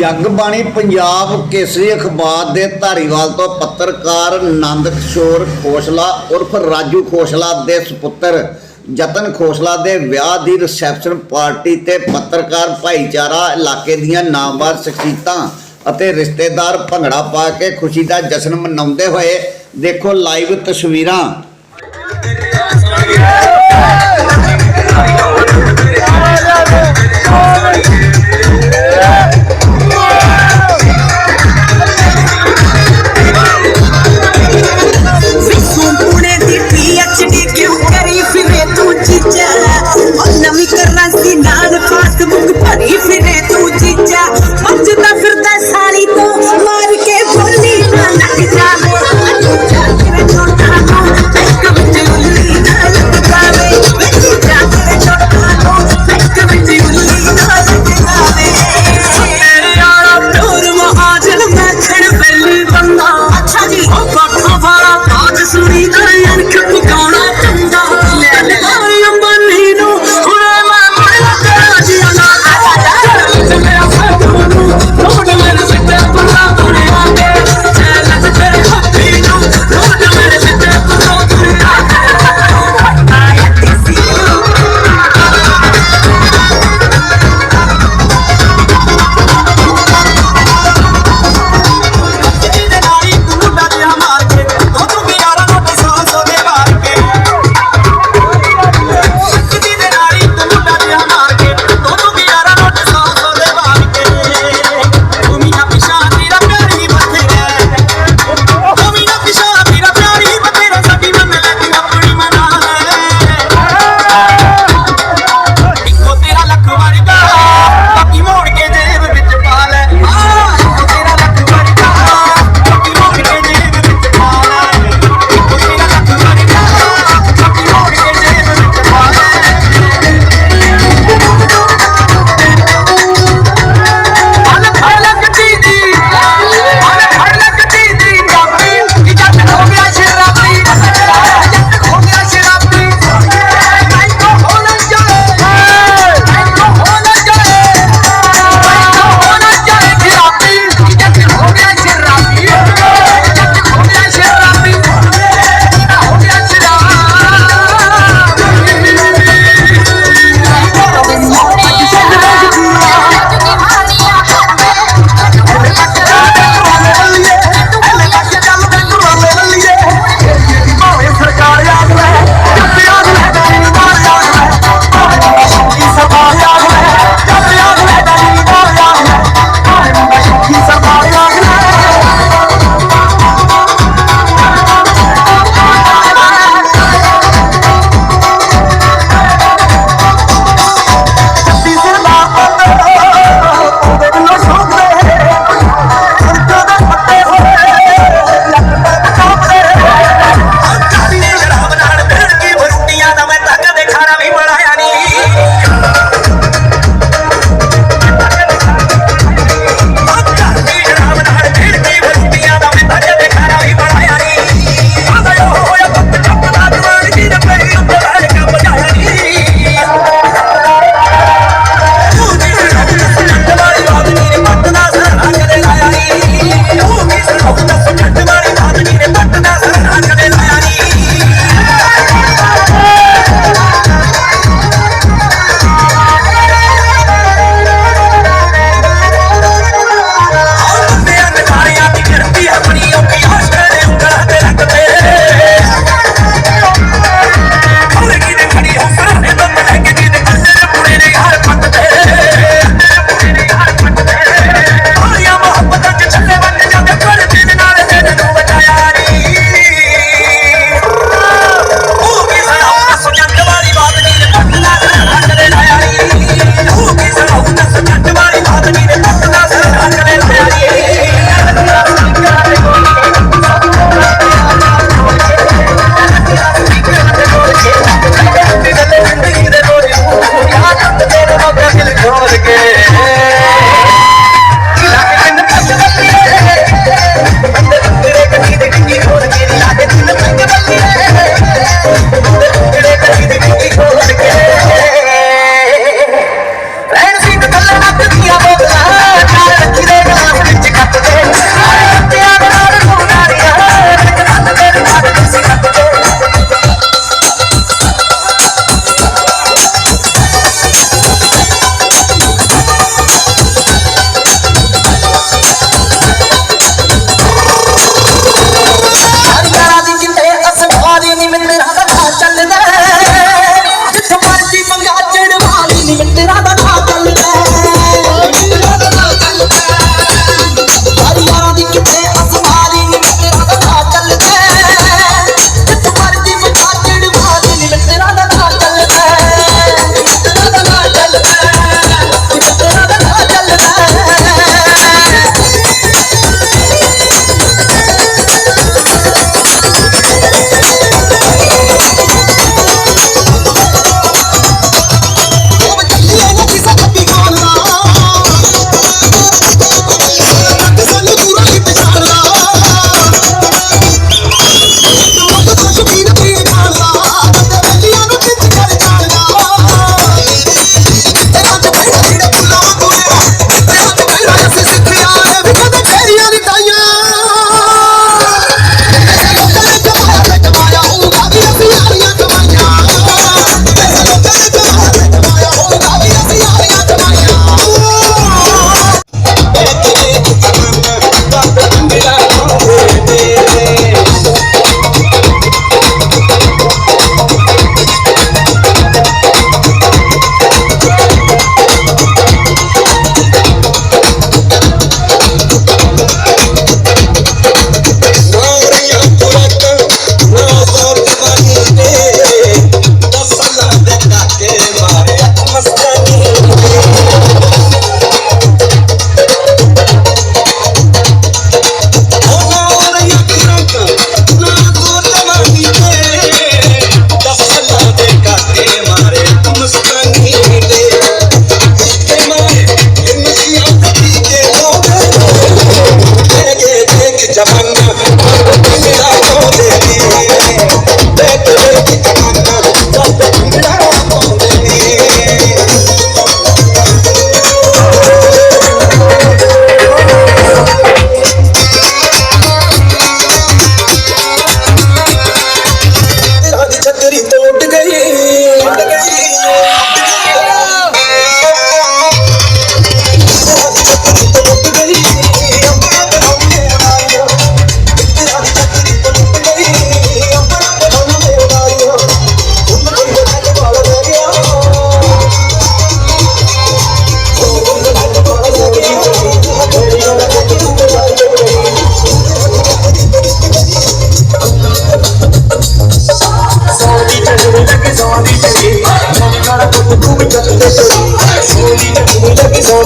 ਜਗਬਾਣੀ ਪੰਜਾਬ ਕੇਸਰੀ ਅਖਬਾਰ ਦੇ ਧਾਰੀਵਾਲ ਤੋਂ ਪੱਤਰਕਾਰ ਆਨੰਦ ਕਿਸ਼ੋਰ ਖੋਸਲਾ ਉਰਫ ਰਾਜੂ ਖੋਸਲਾ ਦੇ ਸੁਪੁੱਤਰ ਜਤਨ ਖੋਸਲਾ ਦੇ ਵਿਆਹ ਦੀ ਰਿਸੈਪਸ਼ਨ ਪਾਰਟੀ ਤੇ ਪੱਤਰਕਾਰ ਭਾਈਚਾਰਾ ਇਲਾਕੇ ਦੀਆਂ ਨਾਮਵਾਰ ਸ਼ਖਸੀਅਤਾਂ ਅਤੇ ਰਿਸ਼ਤੇਦਾਰ ਭੰਗੜਾ ਪਾ ਕੇ ਖੁਸ਼ੀ ਦਾ ਜਸ਼ਨ ਮਨਾਉਂਦੇ ਹੋਏ ਦੇਖੋ ਲਾਈਵ ਤਸਵੀਰਾਂ।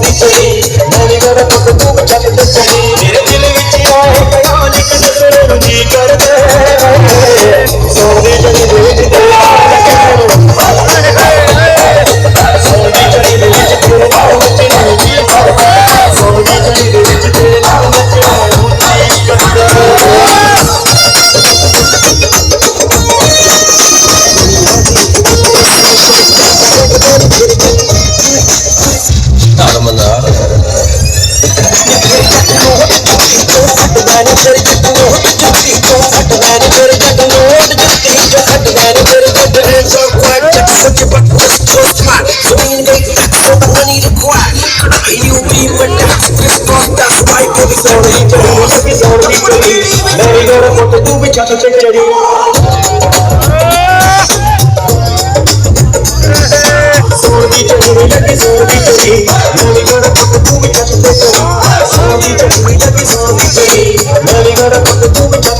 Holy ਤੇ ਤੂੰ ਵੀ ਛੱਤ ਤੇ ਚੜੀ। ਸੋਹਣੀ ਚੜੀ ਲੱਗੀ ਸੋਹਣੀ ਚੜੀ। ਮੇਰੀ ਗੜਾ ਪੁੱਤ ਤੂੰ ਵੀ ਛੱਤ ਤੇ ਚੜੀ। ਸੋਹਣੀ ਚੜੀ ਲੱਗੀ ਸੋਹਣੀ ਚੜੀ। ਮੇਰੀ ਗੜਾ ਪੁੱਤ ਤੂੰ ਵੀ ਛੱਤ